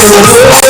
Gracias.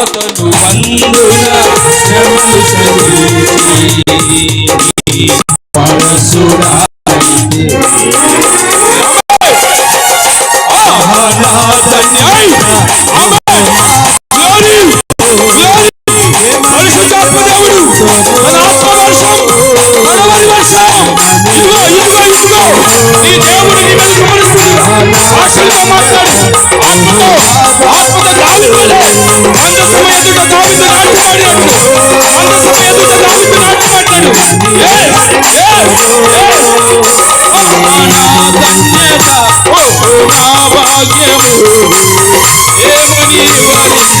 అతడు వందున శ్రమలు చదివి పరశురాయితే పరిశుద్ధాత్మ దావిద jẹ́ òòrùn èèmọ̀ ní ìbàdí òòrùn ìbàdí.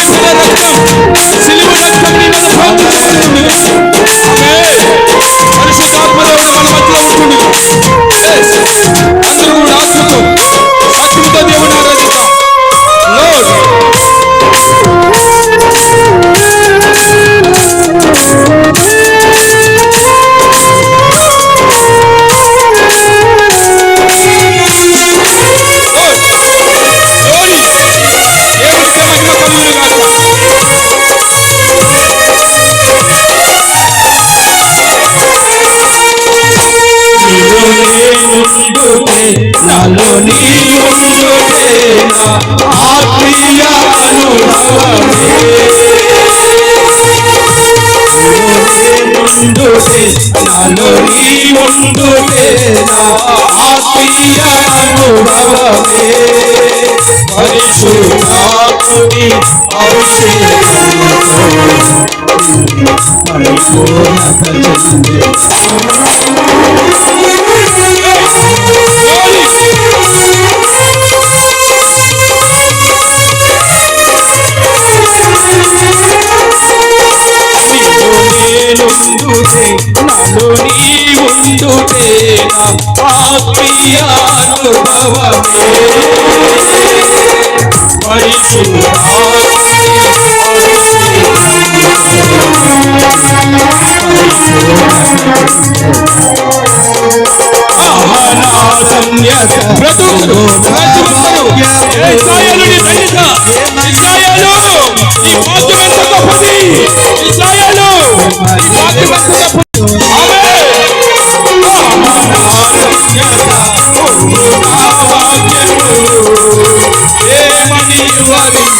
దేవుడు మన మధ్యలో ఉంటుంది ডোবেনা আপিয়া অনুভবে পরিশুদ্ধি অবশ্যই পরিপূর্ণ চন্দে చెందే నాలో నీవుండుటే ఉండుటే నా ఆత్మీయ అనుభవమే బ్రతుకులు ఇశ్రాయేలు నీ వాక్యం ఎంత గొప్పది? mami.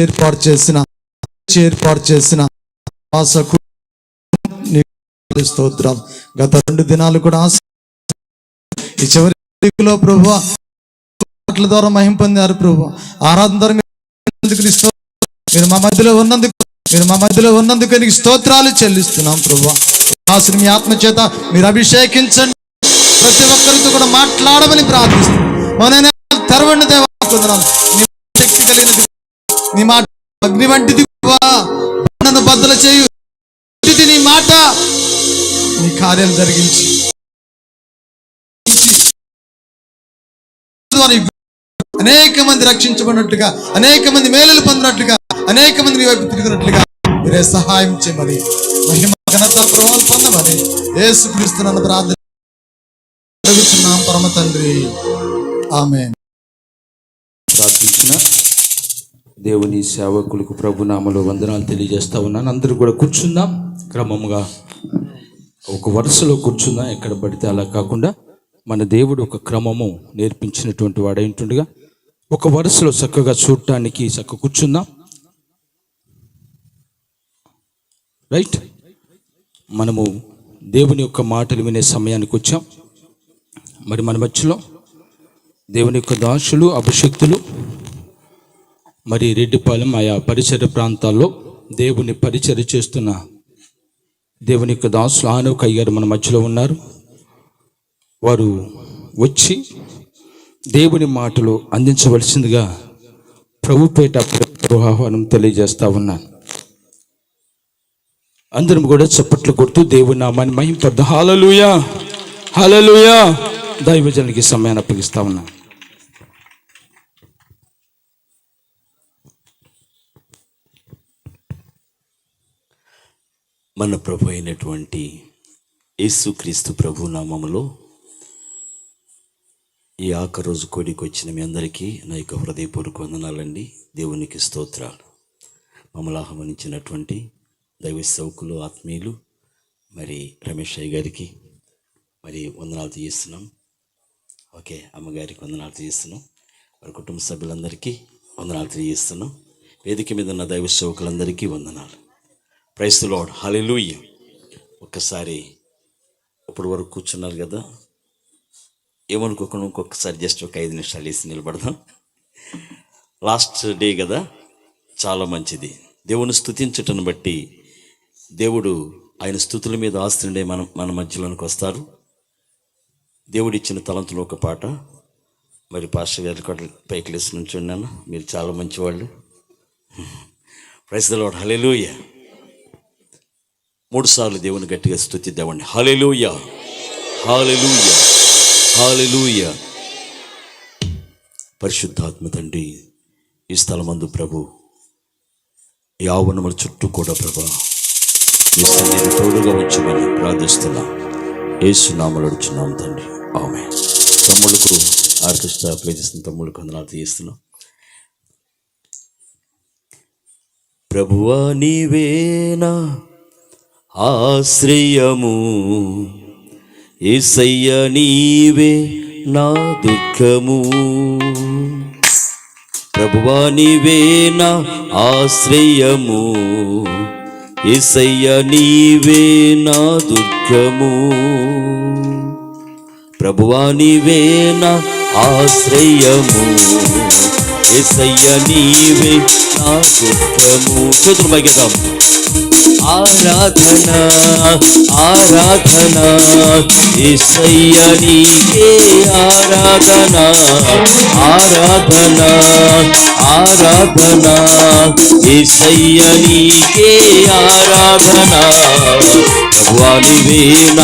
ఏర్పాటు చేసిన ఏర్పాటు చేసిన ఆశకు స్తోత్రం. గత రెండు దినాలు కూడా ఆశ ఈ చివరిలో ప్రభు మాటల ద్వారా మహిం పొందారు ప్రభు ఆరాధన ద్వారా మీరు మా మధ్యలో ఉన్నందుకు మీరు మా మధ్యలో ఉన్నందుకు నీకు స్తోత్రాలు చెల్లిస్తున్నాం ప్రభు ఆశను మీ ఆత్మ చేత మీరు అభిషేకించండి. ప్రతి ఒక్కరితో కూడా మాట్లాడమని ప్రార్థిస్తున్నాం. మన తెరవండి నీ శక్తి కలిగినది నీ మాట అగ్ని వంటిది నన్ను బద్దలు చేయు. నీ మాట. నీ కార్యాలు జరిగించి. అనేక మంది రక్షించబడినట్టుగా అనేక మంది మేలులు పొందినట్టుగా అనేక మంది వైపు తిరిగినట్లుగా మీరే సహాయం చేయమని మహిమ ఘనత ప్రభావం పొందమని యేసు క్రీస్తున్న ప్రార్థన పరమ తండ్రి. ఆమె ప్రార్థించిన దేవుని సేవకులకు ప్రభు నామలో వందనాలు తెలియజేస్తా ఉన్నాను. అందరూ కూడా కూర్చుందాం. క్రమముగా ఒక వరుసలో కూర్చుందాం. ఎక్కడ పడితే అలా కాకుండా మన దేవుడు ఒక క్రమము నేర్పించినటువంటి వాడైంటుండగా ఒక వరుసలో చక్కగా చూడటానికి చక్క కూర్చుందాం. రైట్ మనము దేవుని యొక్క మాటలు వినే సమయానికి వచ్చాం. మరి మన మధ్యలో దేవుని యొక్క దాసులు అభిషక్తులు మరి రెడ్డిపాలెం ఆయా పరిసర ప్రాంతాల్లో దేవుని పరిచర్య చేస్తున్న దేవుని యొక్క దాసులు ఆనవ్ కయ్యారు మన మధ్యలో ఉన్నారు. వారు వచ్చి దేవుని మాటలు అందించవలసిందిగా ప్రభుపేట ఆహ్వానం తెలియజేస్తా ఉన్నాను. అందరం కూడా చప్పట్లు కొడుతూ దేవుని నామాన్ని మహింపద్దు హాలలుయా హలలుయా దైవజనునికి సమయాన్ని అప్పగిస్తా ఉన్నా. మన ప్రభు అయినటువంటి యేసుక్రీస్తు ప్రభు నామములో ఈ ఆఖరి రోజు కోడికి వచ్చిన మీ అందరికీ నా యొక్క హృదయపూర్వక వందనాలండి. దేవునికి స్తోత్రాలు. మమ్మల్ని ఆహ్వానించినటువంటి దైవ సౌకులు ఆత్మీయులు మరి రమేష్ అయ్య గారికి మరి వందనాలు తీస్తున్నాం ఓకే అమ్మగారికి వందనాలు తీస్తున్నాం వారి కుటుంబ సభ్యులందరికీ వందనాలు తెలియజేస్తున్నాం. వేదిక మీద ఉన్న దైవ సేవకులందరికీ వందనాలు ప్రైస్ లాడ్ హల్లెలూయా ఒక్కసారి ఇప్పుడు వరకు కూర్చున్నారు కదా? ఏమనుకోకుండా ఇంకొకసారి జస్ట్ ఒక ఐదు నిమిషాలు వేసి నిలబడదాం. లాస్ట్ డే కదా? చాలా మంచిది. దేవుని స్తుతించటను బట్టి దేవుడు ఆయన స్థుతుల మీద ఆస్తుండే మన మన మధ్యలోనికి వస్తారు. దేవుడిచ్చిన తలంతులు ఒక పాట. మరి పాస్టర్ గారి కూడా పైకి లేసి నుంచి ఉన్నాను మీరు చాలా మంచివాళ్ళు. ప్రైస్ ద లాడ్ హల్లెలూయా మూడు సార్లు దేవుని గట్టిగా స్థుతిద్దామండి. హాలెలూయ హాలెలూయ హాలెలూయ పరిశుద్ధాత్మ తండ్రి ఈ స్థలమందు ప్రభు యావనముల చుట్టూ కూడా ప్రభా మీ సన్నిధి తోడుగా ఉంచమని ప్రార్థిస్తున్నాం. ఏసునామలు అడుచున్నాం తండ్రి. ఆమె తమ్ముళ్ళకు ఆర్కెస్ట్రా ప్లే చేస్తున్న తమ్ముళ్ళకు వందనాలు తీస్తున్నాం ప్రభువా నీవేనా ఆశ్రయము. ఏసయ్య నీవే నా దుఃఖము. ప్రభువా నీవేనా ఆశ్రయము. ఏసయ్య నీవే నా దుర్గము. ప్రభువా నీవే నా ఆశ్రయము. ఏసయ్య నీవే నా దుర్గము. చేతులు పైకెదాం ఆరాధన ఆరాధన ఏసయ్య నీకే ఆరాధన ఆరాధన ఆరాధన ఏసయ్య నీకే ఆరాధన ప్రభువా నీవే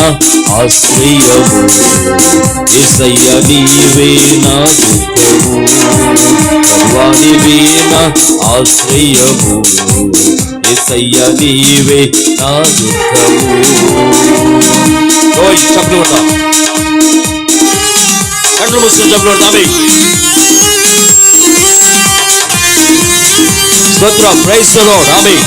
ఆశ్రయము ఏసయ్య నీవే దుఃఖము వాణి వీణ ఆశ్రయము. ఎసయ్య నీవే నా దుఃఖము. ఓయ్ చప్పుడు కొడతాం. కళ్ళు మూసుకొని చప్పుడు కొడతామే స్తోత్రం ప్రైస్ ద లార్డ్ ఆమేన్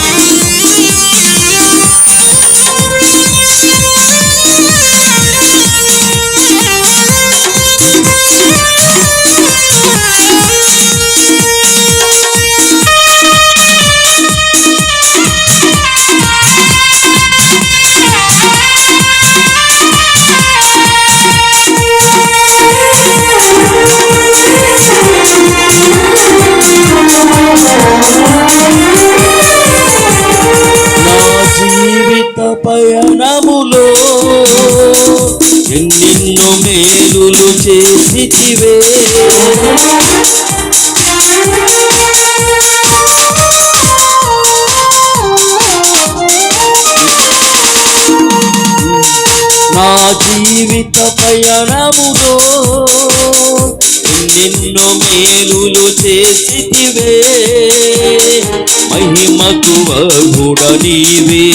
పయనములో ఎన్నెన్నో మేలులు చేసితివే. నా జీవిత పయన మహిమకు వగుడ నీవే.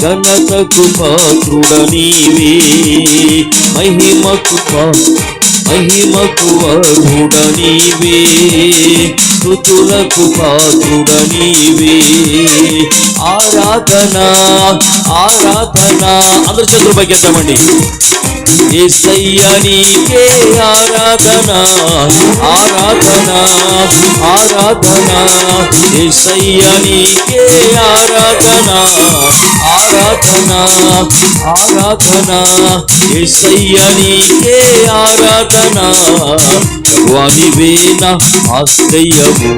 ఘనతకు పాత్రుడ నీవే. మహిమకు పా- మహిమకు వగుడ నీవే. స్థుతులకు పాత్రుడ నీవే ఆరాధన ఆరాధన. అందరు చేతులు పైకెత్తామండి. ఏసయ్య నీకే ఆరాధన. ఆరాధన ఆరాధన. ఏసయ్య నీకే ఆరాధన. ఆరాధన ఆరాధన. ఏసయ్య నీకే ఆరాధన. వానివేన ఆశ్రయము?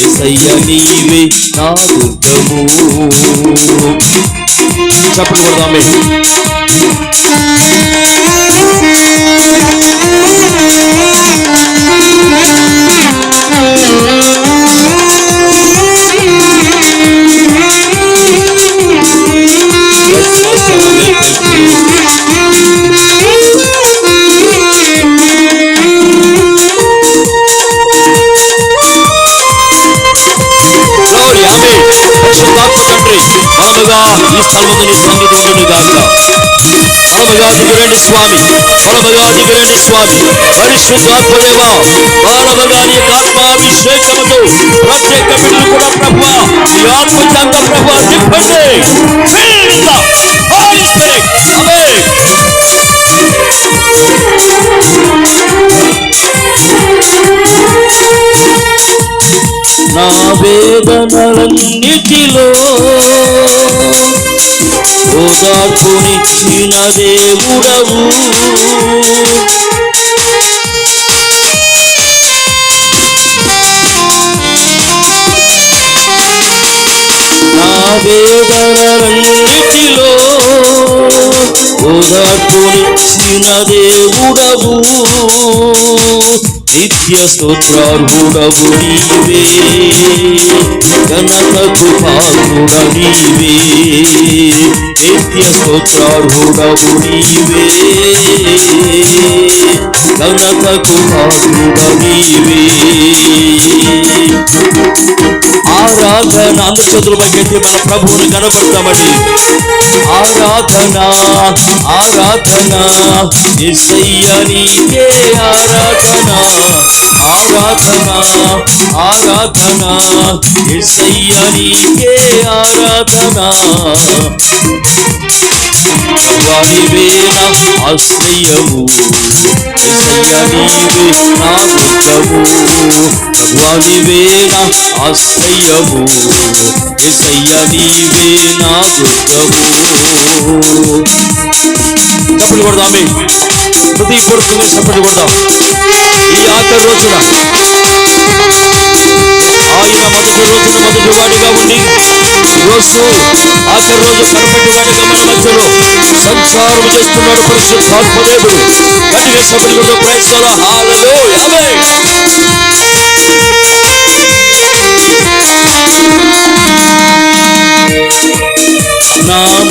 ఏసయ్య నీవే నా దుర్గము చప్పట్లు కొడదామే ఈ స్థలముందు నీ గాక బలముగా దిగురండి స్వామి బలముగా దిగురండి స్వామి పరిశుద్ధాత్మదేవా బలముగా నీ యొక్క ఆత్మాభిషేకముతో ప్రత్యేక బిడ్డలు కూడా ప్రభు ఈ ఆత్మ చేత ప్రభు నింపండి నా వేదనలన్నిటిలో ఓదార్పునిచ్చిన దేవుడవు. నా వేదనలన్నిటిలో ఓదార్పునిచ్చిన దేవుడవు నిత్య స్తోత్రార్హుడవు నీవే. ఘనతకు పాత్రుడ నీవే. నిత్య స్తోత్రార్హుడవు నీవే ఘనతకు పాత్రుడ నీవే ఆరాధన అందరి చేతులపై కట్టి మన ప్రభువుని కనబడతామండి ఆరాధన ఆరాధన నీకే ఆరాధన. ఆరాధన ఆరాధన నీకే ఆరాధన. వారివేన ఆశ్రయము నీవే నా దుర్గము భగవానివేన ఆశ్రయము. ఎసయ్య నీవే నా దుర్గము చప్పట్లు కొడదామే హృదయపూర్వకంగా చప్పట్లు కొడదాం. ఈ ఆఖరి రోజున. ఆయన మొదటి రోజున మొదటి వాడిగా ఉండి రోజు ఆఖరి రోజు కనపడి వాడిగా మన మధ్యలో సంచారం చేస్తున్నాడు పరిశుద్ధాత్మదేవుడు గట్టిగా సభ్యులు ప్రయత్నాలు. హాలలో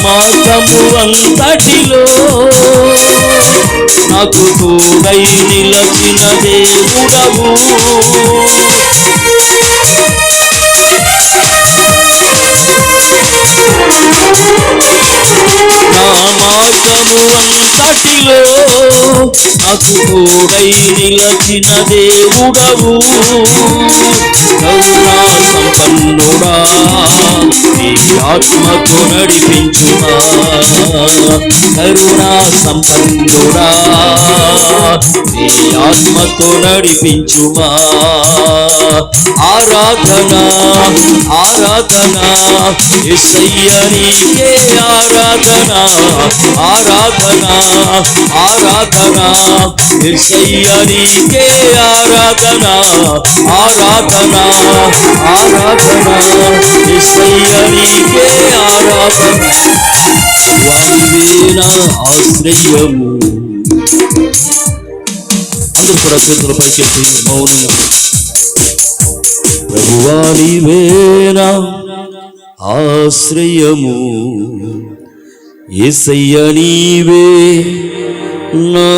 మార్గము అంతటిలో నాకు తోడై నిలచిన దేవుడవు. నా మార్గము అంతటిలో నాకు తోడై నిలచిన దేవుడవు. కరుణా సంపన్నుడా నీ ఆత్మకు నడిపించుమా కరుణా సంపన్నుడా నీ ఆత్మకు నడిపించుమా ఆరాధన ఆరాధన ఎసయ్య నీకే ఆరాధన. ఆరాధన ఆరాధన. ఆరాధనా నీకే ఆరాధనా. ఆరాధనా ఆరాధనా. ఎసయ్య నీకే ఆరాధన. వారివే ఆశ్రయము. అందరూ కూడా చేతుల పైకెత్తి మౌనంగా ప్రభువానివేనా ఆశ్రయము. ఏసయ్య నీవే నా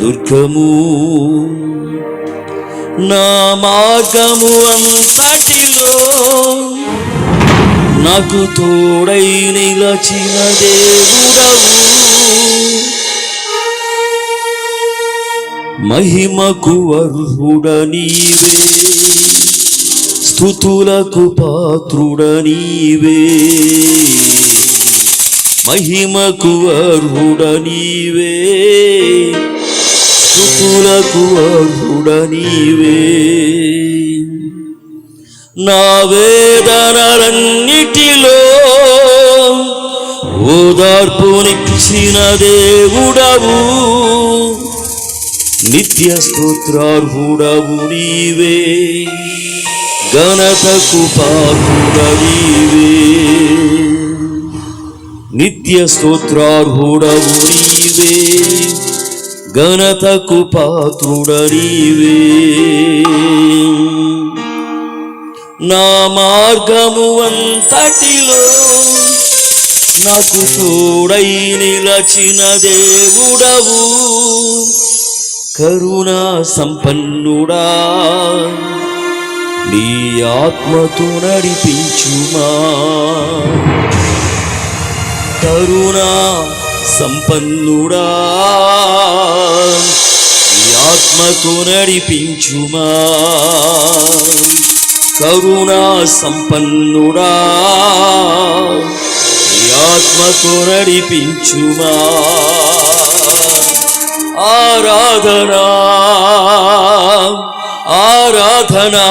దుర్గము నా మార్గము అంతటిలో నాకు తోడై నిలచిన దేవుడవు. మహిమకు అర్హుడ నీవే స్థుతులకు పాత్రుడ నీవే మహిమకు అర్హుడ నీవే స్థుతులకు అర్హుడ నీవే నా వేదనలన్నిటిలో ఓదార్పునిచ్చిన దేవుడవు. నిత్య స్తోత్రార్హుడవు నీవే. ఘనతకు పాత్రుడ నీవే నిత్య స్తోత్రార్హుడవు నీవే ఘనతకు పాత్రుడ నీవే నా మార్గము అంతటిలో నాకు తోడై నిలచిన దేవుడవు కరుణా సంపన్నుడా. నీ ఆత్మతో నడిపించుమా. కరుణా సంపన్నుడా. నీ ఆత్మతో నడిపించుమా. కరుణా సంపన్నుడా. నీ ఆత్మతో నడిపించుమా. ఆరాధనా ఆరాధనా.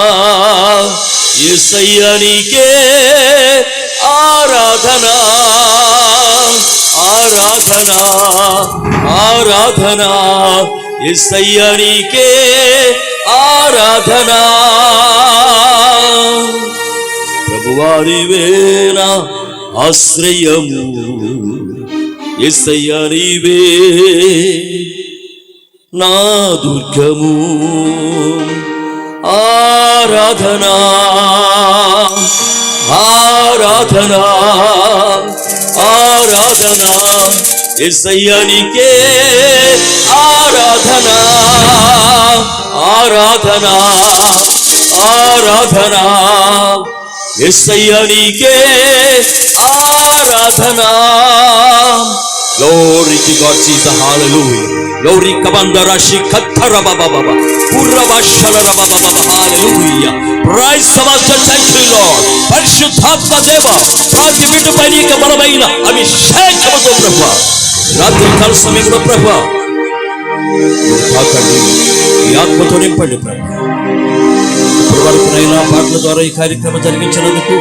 ఎసయ్య నీకే ఆరాధనా ఆరాధనా ఆరాధనా. ఎసయ్య నీకే ఆరాధనా. ప్రభువారివేనా ఆశ్రయము. ఎసయ్య నీవే నా దుర్గము. ఆరాధనా. ఆరాధనా ఆరాధనా ఎసయ్యనికే ఆరాధనా ఆరాధనా ఆరాధనా ఎస్సయ్య నీకే ఆరాధన Glory to God, Jesus, hallelujah. Gauri kabandara shi kathara baba baba. Purra bashalara baba baba, hallelujah. Praise the Master, పరిశుద్ధాత్మ దేవ ప్రతి బిడ్డపై నీకు బలమైన అభిషేకముతో ప్రభు. రాత్రి కాల సమయంలో ప్రభా తాకండి ఈ ఆత్మతో నింపండి ప్రభా. ఇప్పటి పాటల ద్వారా ఈ కార్యక్రమం జరిగించినందుకు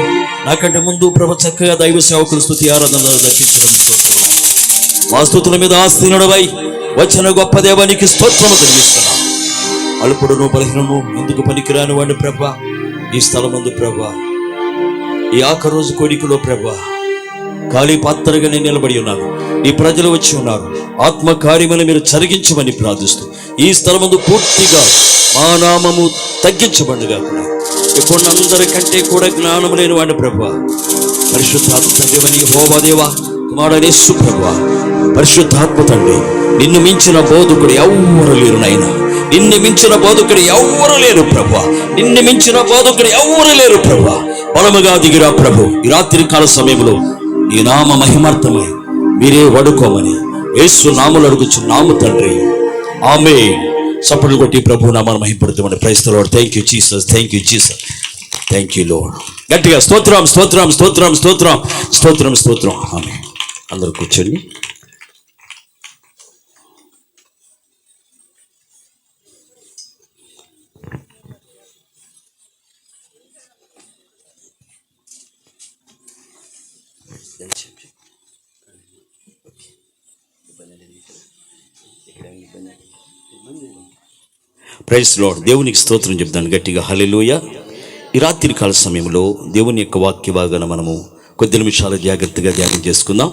నాకంటే ముందు ప్రభు చక్కగా దైవ సేవకులు స్థుతి ఆరాధన దర్శించినందుకు మా స్థుతుల మీద ఆస్తినుడవై వచ్చిన గొప్ప దేవానికి స్తోత్రము తెలియస్తున్నాం అల్పుడును బలహీనము ఎందుకు పనికిరాని వాడిని ప్రభ? ఈ స్థలం ముందు ప్రభ. ఈ ఆఖరి రోజు కోడికలో ప్రభ. ఖాళీ పాత్రగా నేను నిలబడి ఉన్నాను ఈ ప్రజలు వచ్చి ఉన్నారు. ఆత్మ కార్యమని మీరు చరిగించమని ప్రార్థిస్తూ ఈ స్థలం ముందు పూర్తిగా మా నామము తగ్గించబడిగా ఇప్పుడు అందరికంటే కూడా జ్ఞానం లేని వాడిని ప్రభ. పరిశుద్ధాత్మ దేవని హోమదేవా కుమారుడనేసు ప్రభు. పరిశుద్ధాత్మ తండ్రి నిన్ను మించిన బోధకుడు ఎవ్వరు లేరు నాయన. నిన్ను మించిన బోధకుడు ఎవ్వరు లేరు ప్రభు. నిన్ను మించిన బోధకుడు ఎవ్వరు లేరు ప్రభు. బలముగా దిగిరా ప్రభు. ఈ రాత్రి కాల సమయంలో ఈ నామ మహిమార్థమై మీరే వడుకోమని యేసు నాములు అడుగుచు నాము తండ్రి. ఆమె చప్పట్లు కొట్టి ప్రభు నామాన్ని మహింపడుతామని ప్రైస్తలో thank you Jesus thank you Jesus thank you Lord గట్టిగా స్తోత్రం స్తోత్రం స్తోత్రం స్తోత్రం స్తోత్రం స్తోత్రం. ఆమె అందరూ కూర్చోండి. ప్రైస్ లోడ్ దేవునికి స్తోత్రం చెప్తాను గట్టిగా. హలెలుయ ఈ రాత్రి కాల సమయంలో దేవుని యొక్క వాక్య భాగాన మనము కొద్ది నిమిషాలు జాగ్రత్తగా ధ్యానం చేసుకుందాం.